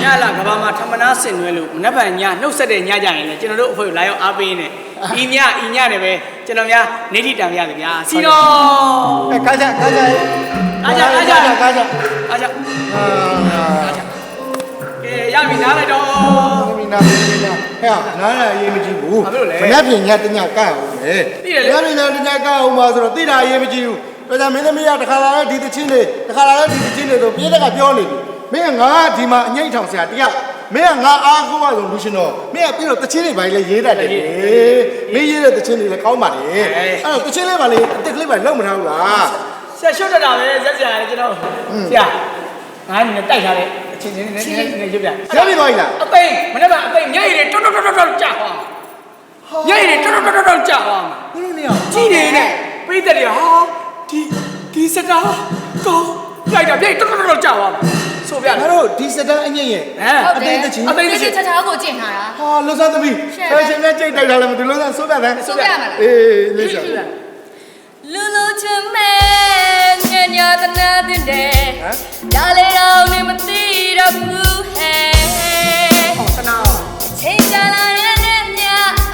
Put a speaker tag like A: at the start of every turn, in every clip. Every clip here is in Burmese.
A: ညလာကဘာမှာထမနာဆင်နွဲလို့မနက်ဖြန်ညနှုတ်ဆက်တဲ့ညကြရင်လေကျွန်တော်တို့အဖွဲ့ကိုလာရောက်အားပေးနေဤညဤညနဲ့ပဲကျွန်တော်များနေတိတံပြရတယ်ဗျာစီတော့
B: အဲကားကြကားကြ
A: အားကြအားကြ
B: ကားကြ
A: အားကြ
B: အာ
A: ကဲရပြီနားလိုက်တော့
B: မင်း နာမင်းနာဟဲ့နားရအရေးမကြီးဘူး
A: ဘာဖြစ်လို့လဲ
B: မနှက်ပြင်ညတညကအောင်လေ
A: သိတယ်လေ
B: ညပြင်ညတညကအောင်ပါဆိုတော့သိတာအရေးမကြီးဘူးဒါကြောင့်မင်းသမီးကတခါလာတဲ့ဒီတချင်းတွေတခါလာတဲ့ဒီတချင်းတွေဆိုပြည့်တဲ့ကပြောနေပြီမင်းကငါကဒီမှာအငိမ့်ထောင်ဆရာတယောက်မင်းကငါအားကိုးရဆုံးလူရှင်တော့မင်းကပြီးတော့တချင်းတွေဘာလဲရေးတတ်တယ်လေမင်းရေးတဲ့တချင်းတွေလည်းကောင်းပါလေအဲ့တော့တချင်းလေးပါလေအစ်စ်ကလေးပါလုံးမထားဘူးလား
A: ဆရာရှုပ်တတ်တာပဲဆက်ဆရာလေကျွန်တော်ဆရာငါနဲ့တိုက်ထားတဲ့အ ချင်းချင်းနဲ့နဲ့နဲ့ရုပ်ပြ
B: ရပြီသွားပြီလား
A: အပိန်မနေ့ကအပိန်ညရည်တွေတော်တော်တော်တော်ကြာသွားညရည်တွေတော်တော်တော်တော်ကြာသွား
B: ဘယ်လိုနေအောင်
A: ကြည့်နေတဲ့ပြိတ္တတွေဟာဒီဒီစတာကောင်းလိုက်တာပြိတ်တော်တော်တော်ကြာသွားဆိုပြ
B: ငါတို့ဒီစတန်အငိမ့်ရဲ့
A: ဟမ်
B: အသိတချင်း
A: အပိန်
C: ဒီ
A: ချင်း
C: ချာချာကိုကျင့်ထားတာ
B: ဟာလောစားသမီး
C: ရှယ်
B: ဖက်ရှင်နဲ့ကြိတ်တိုက်တာလည်းမသိလို့စားစိုးပြတယ်
C: ဆိုပြရမှာလား
B: အေးလေးစား
C: လူလူချင်မဲညညာတနာတဲ့တဲ့ဒါလေတော့နေမသိ တော့ဘူးဟဲ့
A: ဟောတနာ
C: ချိန်ကြလာတဲ့နဲ့မြ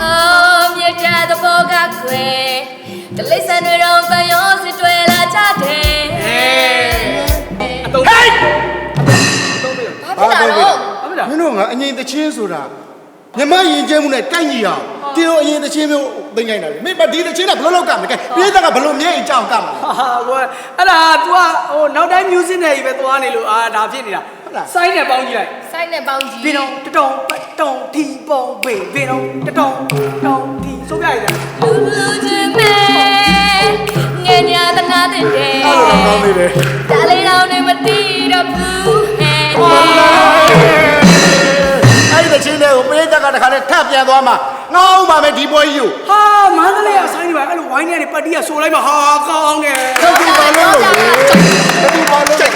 C: အောင်မြတ်တဲ့သဘောကခွေတလိษံတွေတော့တန်ရောစစ်တွေလာကြတယ်
A: အတုံးဟေး
C: ဘာဖြစ်တာတော့
A: ဘာဖြစ်တာ
B: မင်းတို့ကအငိမ့်တချင်းဆိုတာမြမယဉ်ကျေးမှုနဲ့ကိုက်ညီအောင် ဒီလိုအရင်တချင်းမျိုးသိနိုင်တာလေမင်းမဒီတချင်းကဘလို့လောက်ကမကဲပြေးတဲ့ကဘလို့မြဲအကြောင်းကမှာ
A: ဟာကွာအဲ့ဒါ तू ကဟိုနောက်တိုင်း music နဲ့ကြီးပဲသွားနေလို့အာဒါဖြစ်နေတာစိုင်းနဲ့ပေါင်းကြည့်လိုက်
C: စိုက်နဲ့ပေါင်းကြီး
A: ဘီတော့တတောင်ပတ်တောင်ဒီပေါင်ဘေဘီတော့တတောင်တောင်ဒီဆိုပြရည်လား
C: လူလူချင်မဲညညာတနာတဲ့တဲ့
B: အဲ့လိုကောင်းသေးတယ်
C: ဒါလေတော့နေမသိတော့ဘူးဟဲ့
B: အဲ့ဒီတချင်းတွေကိုပြေးတဲ့ကတခါနဲ့ထပ်ပြန်သွားမှာ ငေါအောင်ပါမယ်ဒီပွဲကြီးကို
A: ဟာမန္တလေးကဆိုင်းနေပါအဲ့လိုဝိုင်းနေနေပတ်တီးကဆိုလိုက်မှာဟာကောင်းတယ်
B: သတိပါလို့လေသတိပါလို့
A: ကြိတ်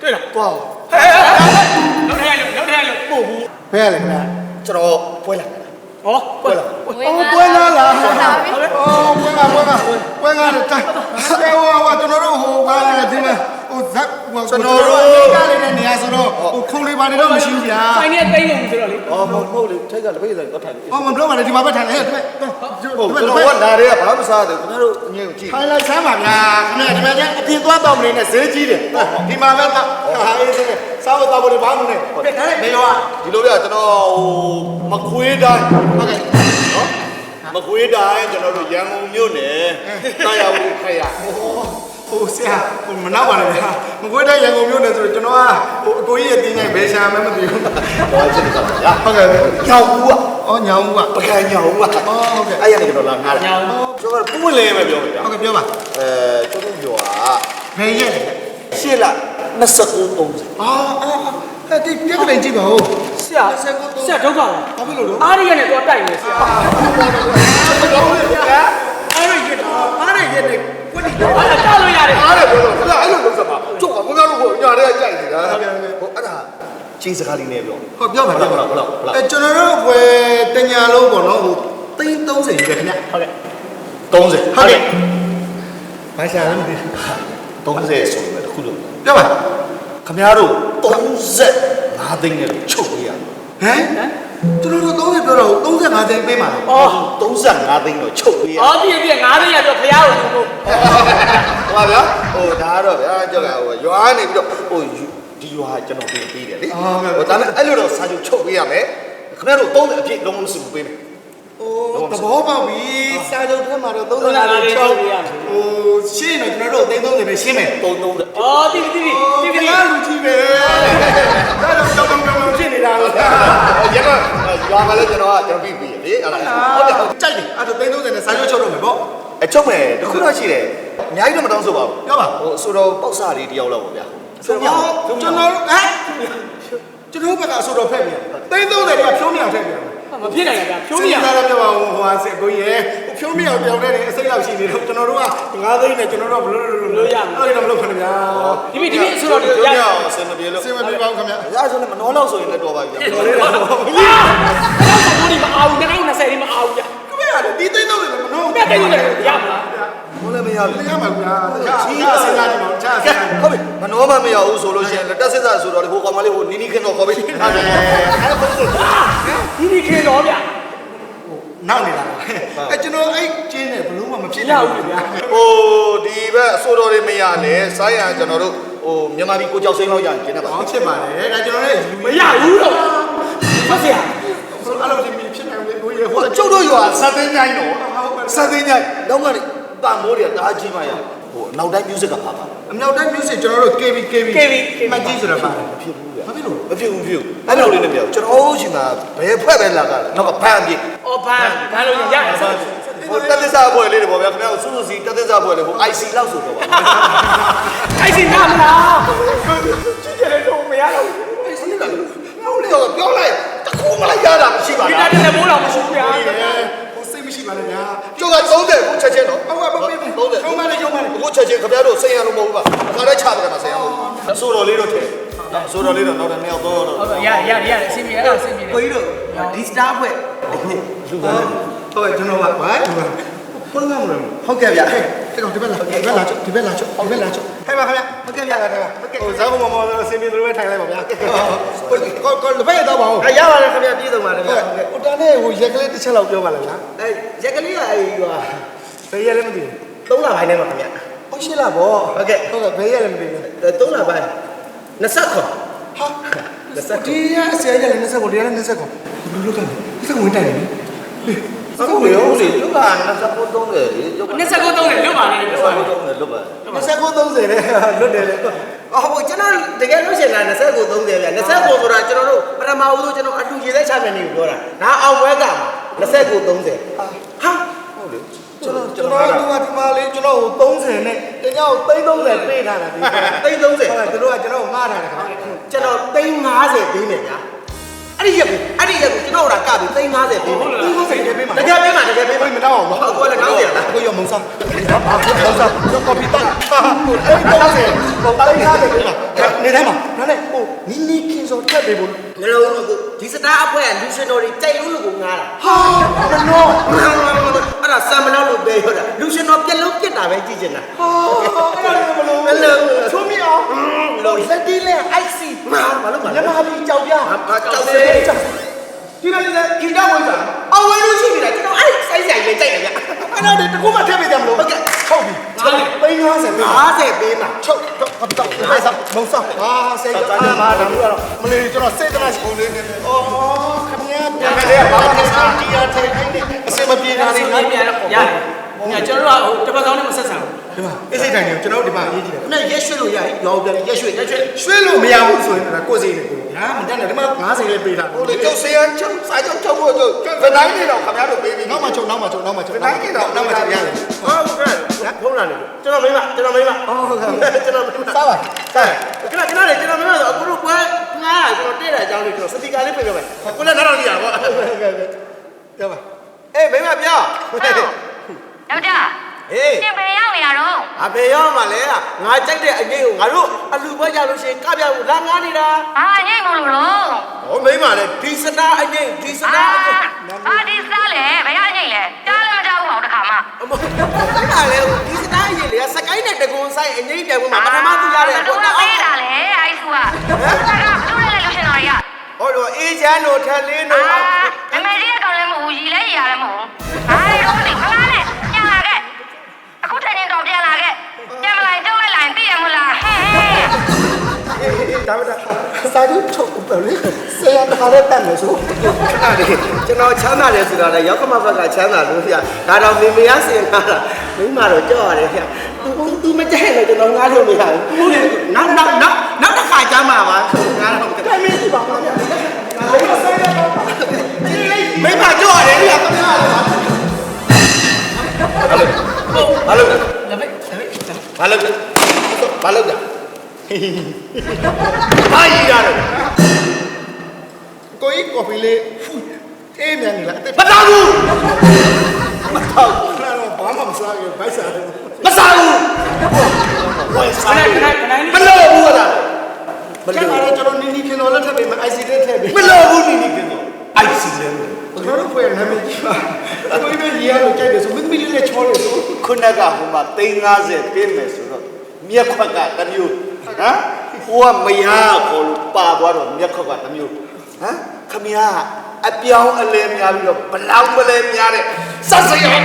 A: တွေ့လား
B: သွား
A: ဟဲ့လောက်ထဲလို့လောက်ထဲလို့ပို့ဘူး
B: ဘယ်ရလဲခင်ဗျာကျွန်တော်ပွဲလာ
A: ဟောပွဲလား
B: အော်ပွဲလာလားအော်ပွဲလာပွဲလာပွဲလာတဲ့တိုင်ဟဲ့ဟိုဟိုကျွန်တော်တို့ဟိုဘာလဲဒီမှာဟို ဇက်ဟိုကျွန်တော်တို့ကလည်းနေရာဆိုတော့ဟိုခုံလေးပါနေတော့မရှိဘူးဗျာ
A: ဆိုင်းနေတိတ်လို့ဆိုတော့လေ
D: 哦，မဟုတ်လေထိတ်ကလည်းပြေးတယ်တော့ထိုင်တယ်
B: အော်မပြောပါနဲ့ဒီမှာပဲထိုင်နေဟဲ့ဒီ
D: ဟုတ်
B: မှာ
D: ကျွန်တော်ကလာတဲ့ကဘာမှမစားတယ်ခင်ဗျားတို့အငြင်းကိုကြည့်
B: ထိုင်လိုက်ဆမ်းပါဗျာခင်ဗျာဒီမှာအပြင်သွားတော့မနေနဲ့ဈေးကြီးတယ်ဒီမှာပဲတော့ဟာအေးစနေစားဖို့တော့ဘယ်ဘာမှမနဲ့ပြထားတဲ့ဘေရော
D: ဒီလိုပြကျွန်တော်ဟိုမခွေးတိုင်း
B: ဟုတ်ကဲ့
D: နော်မခွေးတိုင်းကျွန်တော်တို့ရန်ကုန်မြို့နယ်တာယာဝူခရ
B: ဟိုဆရာဟိုမနောက်ပါနဲ့ဗျာမကွေးတဲ့ရန်ကုန်မြို့နယ်ဆိုတော့ကျွန်တော်ကဟိုအကိုကြီးရဲ့တင်းနိုင်ဘယ်ရှာမှမသိဘူး
D: ဘာဖြစ်နေကြလဲရ
B: ဟုတ်ကဲ့
D: ညောင်ဘူးက
B: အော်ညောင်ဦးက
D: ပကံညောင်ဘူးက
B: အော်ဟုတ်ကဲ့
D: အဲ့ရနေကျွန်တော်လာငားတယ်ကျွန်တော်ကပွင့်လဲပဲပြောပြတာ
B: ဟုတ်ကဲ့ပြောပါ
D: အဲကျွန်တော်ပြောတာ
B: ဘယ်ရက်လဲ
D: ရှေ့လာ29 30
B: အော်အော်အဲ့ဒီပြက်ကလေးကြည့်ပါဦး
A: ဆရာဆရာဒုက္ခပါ
B: ဘာဖြစ်လို့လဲ
A: အားရနဲ့တော့တိုက်နေဆရာအားရရက်အားရရက်နဲ့ကိုဒီတော့အားကလို့ရတယ်
D: အားတယ်ပြောတော့ခက်အဲ့လိုလုပ်စမ်းပါကျုပ်ကခင်ဗျားတို့ကိုညာတဲ့ကြိုက်နေတာဟိုအဲ့ဒါ ချင်းစကားလေးနဲ့ပြော
B: ဟောပြောပါ
D: ဘ
B: ပြော
D: ယ်
B: ပါ
D: လောက်ဘယ်လောက်ဘယ်လောက်
B: အဲကျွန်တော်တို့ဘွယ်တညာလုံးပေါ့နော်ဟိုသိန်း30ပဲခင်ဗျ
A: ဟုတ်ကဲ့
D: 30
B: ဟုတ်ကဲ့ဘာရှာလဲမသိဘူး
D: 30ဆိုရင်တခုလို့
B: ပြောပါ
D: ခမရတို့35သိန်းနဲ့ချုပ်ပေးရ
B: ဟမ်ကျွန်တော်တို့30ပြောတော့35သိန်းပေးမှာလား
A: အော်
D: 35သိန်းတော့ချုပ်ပေးရ
A: အော်ပြည့်ပြည့်ငါးသိန်းရတော့ဖရားကိုသူ့
D: ဟိုပါဗျာဟိုဒါကတော့ဗျာကြောက်ကဟိုရွာနေပြီးတော့ဟို ဒီရွာကျွန်တော်ပေးပေးတယ်လေဟိုဒါနဲ့အဲ့လိုတော့စာချုပ်ချုပ်ပေးရမယ်ခမရတို့30အပြည့်လုံးလုံးစုပေးမယ်
B: အိုးသဘောပေါက်ပြီစာချုပ်ထဲမှာတော့35သိန်းချုပ်ဟိုရှင်းနေကျွန်တော်တို့သိန်း30ပဲရှင်းမယ်
D: 33
A: အော်တိတိတိတိ
B: ဒီ
A: တိ
B: ကလူကြီးပဲဒါတော့ကြောက်ကြောက်ကြောက်ဖြစ်နေတာလို့
D: ရကရွာမှာလည်းကျွန်တော်ကကျွန်တော်ပြီးပြီလေအဲ့ဒါဟုတ်တယ်ဟုတ်
B: ကြိုက်တယ်အဲ့တော့သိန်း30နဲ့စာချုပ်ချုပ်တော့မယ်ပေါ့
D: အချုပ်မယ်တခုတော့ရှိတယ်အများကြီးတော့မတောင်းဆိုပါဘူး
B: ပြောပါ
D: ဟိုဆိုတော့ပေါက်စားလေးတယောက်လောက်ပါဗျာ
B: ဆိုတော့ကျွန်တော်ဟမ်ကျွန်တော်ဘက်ကဆိုတော့ဖက်ပြန်သိန်း30တွေကဖြုံးမြောင်ထက်ပြန်
A: မဖြစ်နိုင်ဘူးဗျာဖြုံးမြော
B: င်တော့ပြပါဦးဟိုဟာစစ်ကိုကြီးရေဖြုံးမြောင်ပြောင်းနေတယ်အစိတ်လောက်ရှိနေတော့ကျွန်တော်တို့က9သိန်းနဲ့ကျွန်တော်တို့ကဘလို့လို့လို့ရမှာအဲ့ဒါမလို့ခင်ဗျာ
A: ဒီမိဒီမိဆိုတော့ရ
D: ရအောင်စင်မပြေလို့
B: စင်မပြေပါဘူးခင်ဗျာ
D: ရဆိုလည်းမနှောလောက်ဆိုရင်လည်းတော်ပါပြီဗျာ
B: တော်လေးတော့
A: ဘာလို့ဒီမအောင်နေတော့20ဒီမအော
D: င်
A: ဗျာ
B: ခင်ဗျာဒီသိ
D: န်းတော့လည်းမနှောတက်တယ်လည်း
B: ရမှာလားမလဲမရဘူးမရပါဘူးဗျာ
D: ချီး
B: စင်လာတယ်ချာစင်
D: ဟုတ်ပြီမနှောမမရဘူးဆိုလို့ရှိရင်လက်တက်စစ်စားဆိုတော့လေဟိုကောင်မလေးဟိုနီနီခင်းတော့ခေါ်ပြီအဲ့ဒါဆို
A: ဒီဒီခင်တော်ဗျ
B: နောက်နေတာအဲကျွန်တော်အဲ့ကျင်းနေဘလို့မှမဖြစ်
A: ရဘူးဗျာ
D: ဟိုဒီဘက်အဆိုတော်တွေမရလဲဆိုင်းရကျွန်တော်တို့ဟိုမြန်မာပြည်ကိုကြောက်စိမ့်လောက်ရရင်ကျင်းနေပါ
B: ဘာဖြစ်ပါလဲဒါကျွန်တော်လည်းလူ
A: မရဘူးတော့မဆရာ
B: ဆိုအဲ့လိုဒီဖြစ်နေလေဘိုးရဟို
D: ဟိုကျုပ်တို့ရွာစက်သိန်းတိုင်းတော့စက်သိန်းတိုင်းတော့ကနေတန်မိုးတွေကတအားကြီးမှရဟိုနောက်တိုင်း music ကပါပါ
B: အမြောက်တိုင်း music ကျွန်တော်တို့ KB KB မကြီးဆိုတာပါတယ်
D: ဖြစ်ဘူးဗျာမဖြစ်လို့မဖြစ်ဘူးဖြစ်ဘူးအဲ့လိုလေးနဲ့ပြောကျွန်တော်ရှိမှာဘယ်ဖွဲ့ပဲလာကနောက်ကဘန်းပြည့်
A: အော်ဘာဘာလို့ရရဆက်
D: ဟိုတက်သစ္စာဘွယ်လေးတွေပေါ့ဗျာခင်ဗျားတို့စူးစူးစီတက်သစ္စာဘွယ်လေးဟို IC လောက်ဆိုတော့ပါ
A: အဲ့ဒီနာမလားကြည့်ကြလေတော့မရတော့ဘူး
D: IC လောက်ငေါလေးတော့ပြောလိုက်တခုမှလိုက်ရတာမရှိပါ
A: ဒီ
D: လား
A: တာတဲ့ဘိုးတော်မရှိဘူးဗျာ
B: ဟိုစိတ် မရှိပါနဲ့ဗျာ
D: ကျုပ်က30ခုချက်ချင်းတော့
B: ဟုတ်ပါဘူးပြေးပြေး
D: 30
B: ထုံးပါလေထုံးပါလေ
D: အခုချက်ချင်းခင်ဗျားတို့စိတ်ရလို့မဟုတ်ဘူးပါခါတိုင်းချပါတယ်မှာစိတ်ရမဟုတ်ဘူးဆိုတော်လေးတော့ထဲဆိုတော်လေးတော့နောက်တစ်နှစ်ယောက်တော့တော့
A: ဟုတ်ရရရအစီအပြေအဲ့ဒါအစီအပြေ
B: ကိုကြီးတို့ဒီစတားဖွဲ့လူကဟုတ်ကျွန်တော်ကဘာဒီမှာပုံကမလို့
D: ဟုတ်ကဲ့ဗျာ
B: ဟဲ့တော့ဒီဘက်လာဒီဘက်လာချုပ်ဒီဘက်လာချုပ်ဒီဘက်လာ ချုပ်ဟဲ့ပါခင်ဗျဟုတ်ကဲ့ဗျာခင်ဗျဟုတ်ကဲ့ဟိုဇာတ်ကောင်မော်တော့စင်ပြေလိုပဲထိုင်လိုက်ပါဗျာကိုကိုလက်ဖက်ရတော့ပါဦး
E: အဲရပါတယ်ခင်ဗျာပြည်စုံပါတယ်
B: ဟု
E: ဗျာ
B: တ်ကဲ့ဟိုတန်းနဲ့ဟိုရက်ကလေးတစ်ချက်လောက်ပြောပါလားဗျာ
E: အဲရက်ကလေးကအဲဒီဟို
B: ဘယ်ရက်လဲမသိဘူး
E: 3လပိုင်းထဲမှာခင်ဗျာ
B: ဟုတ်ရှိလားဗော
E: ဟုတ်ကဲ့
B: ဟုတ်ကဲ့ဘယ်ရက်လဲမသိဘူး
E: 3လပိုင်း29
B: ဟာဒီရက်အစရရက်လည်း20ကိုဒီရက်လည်း20ကိုဘယ်လိုလုပ်ကြလဲဒီကဝင်တိုင်တယ်
D: ဟုတ်လေဟုတ် လေကျုပ်က29 30လေကျုပ်က
A: 29 3နဲ့လွတ်ပါလေလွတ်ပါလေ
D: 29 30လွတ်ပါ
B: 29 30နဲ့လွတ်တယ်လေ
E: အော်ဟိုကျွန်တော်တကယ်လို့ရှင်လား29 30ဗျာ29ဆိုတာကျွန်တော်တို့ပထမဦးဆုံးကျွန်တော်အတူရေသက်ချမယ်နေကိုပြောတာဒါအောင်ပွဲက29 30ဟာ
D: ဟုတ်လေ
B: ကျွန်တော်ကျွန်တော်ဒီမှာဒီမှာလေးကျွန်တော်ဟို30နဲ့တကယ်ကို330ပေးထားတာဒီ
E: သိန်း30
B: ဟုတ်ကဲ့သူတို့ကကျွန်တော်ငှားထားတယ်ခင်ဗျ
E: ကျွန်တော်သိန်း50ပေးမယ်ဗျာ အဲ့ဒီရက်ကိုအဲ့ဒီရက်ကိုကျွန်တော်တို့ကကပြီးသိန်း50ပေးမယ်
B: ဒီကိုစိတ်ထဲပေးမှာ
E: တကယ်ပေးမှာတကယ်ပေးမှာ
B: မတောင်းအောင်
E: ဟုတ်ကောလည်းနောက်ပြန်လား
B: ကိုရမုံစားဘာမုံစားတော့ကော်ပီတောင်းဟိုအဲ့30ဟိုတိုင်းထားတယ်နေတိုင်းမှာဒါနဲ့ဟိုနီနီကင်းစောတက်ပေးဖို့
E: မလို့အခုဒီစတားအဖွဲ့ကလူရှင်တော်တွေကြိုက်လို့လို့ကိုငားတာ
B: ဟာမနော
E: အဲ့ဒါဆမ်မနောက်လို့ပေးရတာလူရှင်တော်ပြက်လုံးပြက်တာပဲကြည့်ချင်တာ
B: ဟာအဲ့ဒါမလို့
E: မလို့
B: ချုံမီအောင်
E: လို့
B: လက်တီးလဲ IC
E: မာဘာလို့မ
B: ည
E: လဲ
B: မကြီးကြောက်ပြ
E: ကြောက်စေဒီလိုလေခင်တော့ဝင်စားအဝဲလို့ရှိနေတာကျွန်တော်အဲ့ဆိုင်ဆိုင်လေးကြိုက်တယ်ဗျ
B: အဲ့ဒါတကူမှထည့်ပေးကြမလို့
E: ဟုတ်ကဲ့
B: ဟုတ်ပြီသိန်း50ပေး
E: 50ပေးမှာ
B: ချုပ် တော့ဘာတော့ဟာစားမုံစားဟာဆေးရအာမဒါမျိုးကတော့မလေးကျွန်တော်စေတနာရှိနေနေအော်ခင်ဗျာပြန်မလေးဘာမှမစားတီးရထိုင်နေအစမပြေတာ
A: ဒါ
B: လေး
A: လေး
B: ငါ
A: ငါ
B: ပြန်
A: ပြန်တော့ရတယ် ညကျွန်တော်တို့ကဟိုတပတ်ကောင်းနဲ့မဆက်ဆံဘူး
B: ဒီမှာအစိတ်တိုင်နေကျွန်တော်တို့ဒီမှာအရေးကြီးတယ်
E: နဲ့ရက်ရွှေ့လို့ရရင်ရောပြန်ရက်ရွှေ့ရက်ရွှေ့
B: ရွှေလို့မရဘူးဆိုရင်တော့ကိုယ်စိတ်နဲ့ကိုဟာမတက်နဲ့ဒီမှာ90လေးပေးတာ
D: ဟိုလေကျုပ်စေရန်ကျုပ်စာကျုပ်ချုပ်ဖို့ကျုပ်ဗတိုင်းနေတော့ခင်ဗျားတို့ပေးပြီး
B: နောက်မှချုပ်နောက်မှချုပ်နောက်မှချုပ်နောက်မှချုပ်ရတယ်
E: ဟုတ်ကဲ့ဖုန်းလာနေကျွန်တော်မိမကျွန်တော်မိမဟုတ်ကဲ့ကျွန်တော်မိမ
B: စားပါစား
E: ခဏခဏလေးကျွန်တော်မိမဆိုအခုတို့ပွဲငားကျွန်တော်တဲ့တဲ့အကြောင်းလေးကျွန်တော်စပီကာလေးပြင်ပြမယ်ကိုလည်းနောက်တော့ကြည့်ရပါ
B: ရပါ
E: အေးမိမပြော
C: ယောက်ျား
E: ဟေး
C: ပြင်ပရောက်နေရတော့
E: အဖေရောမှလဲငါကြိုက်တဲ့အငိမ့်ကိုငါတို့အလူပွဲကြလို့ရှိရင်ကပြဘူးလာငားနေတာ
C: ဘာညိတ်မလို့လို့
E: ဟောမိမလဲဒီစတာအငိမ့်ဒီစ
C: အာ
E: တာအငိမ့်
C: အာဒီစားလေဘယ်ရညိတ်လဲကြားလည်းမကြားဘူးအောင်တခါမှ
E: အမအဲ့ဒါလေဒီစတာအငိမ့်လေစကိုင်းနဲ့တကွန်ဆိုင်အငိမ့်တယ်ဘုမှာပထမသူရတဲ့
C: ဘ
E: ပေါ့
C: ယ်
E: နော်
C: လိုပေးတာလဲအိုက်စုကဘာကဘယ်လိုလဲလူရှင်တော်တွေက
E: ဟောတော့အေးချမ်းတို့ထက်လင်းတို့
C: အာအမေကြီးကောင်လည်းမဟုတ်ဘူးရီလည်းရီရတယ်မဟုတ်ဘူးဘာလဲ
E: တော့
B: စာချုပ်ချုပ်တယ်လေဆရာတခါလေးတတ်မယ်ဆို
E: ခဏလေးကျွန်တော်ချမ်းသာတယ်ဆိုတာလည်းရောက်ကမဘက်ကချမ်းသာလို့ဗျာဒါတော့မေမေရစင်လာတာမိမတော့ကြောက်ရတယ်ဗျာသူသူမကြိုက်လို့ကျွန်တော်ငားလို့မရဘူးနောက်နောက်နောက်နောက်တစ်ခါကြမှာပါငားတော့တယ်မင်းဒီပါပါဗျာမိမကြောက်ရတယ်ဗျာခင်ဗျာ
D: ဘာလို့လဲ
A: လက်ဖိတ်လက်ဖိတ်
D: ဘာလို့လဲဘာလို့လဲ
E: ဘာကြီးရတယ်
B: ကိုကြီးကော်ဖီလေးအေးမြန်နေလားအသက်
E: မတော်ဘူး
B: ဟုတ်လားတော့ဘာမှမစားဘူးဘိုက်စားတယ်
E: မစားဘူး
D: ဝယ်
A: ခ
D: စား
A: ဏ
D: တယ်
A: ခဏခဏ
E: မလို့ဘူးလား
B: ကျန်တာလည်းကျွန်တော်နီနီခင်တော်လက်ထပ်ပေးမယ် IC လက်ထပ်ပေး
E: မလို့ဘူးနီနီခင်ဗျ
D: အိုက်စီလဲ
B: ကျွန်တော်တို့ဖွဲ့နာမည်ကြီးပါအခုပဲရီရလို့ကြိုက်တယ်ဆိုမင်းသမီးလေးလည်းချောတယ်ဆို
D: ခုနကဟိုမှာ350ပေးမယ်ဆိုတော့မြက်ခွက်ကတစ်မျိုး ဟမ်ဟိုကမရခေါ်လို့ပါသွားတော့မြက်ခွက်ကတစ်မျိုးဟမ်ခမရအပြောင်းအလဲများပြီးတော့ဘလောက်မလဲများတဲ့ဆက်စရော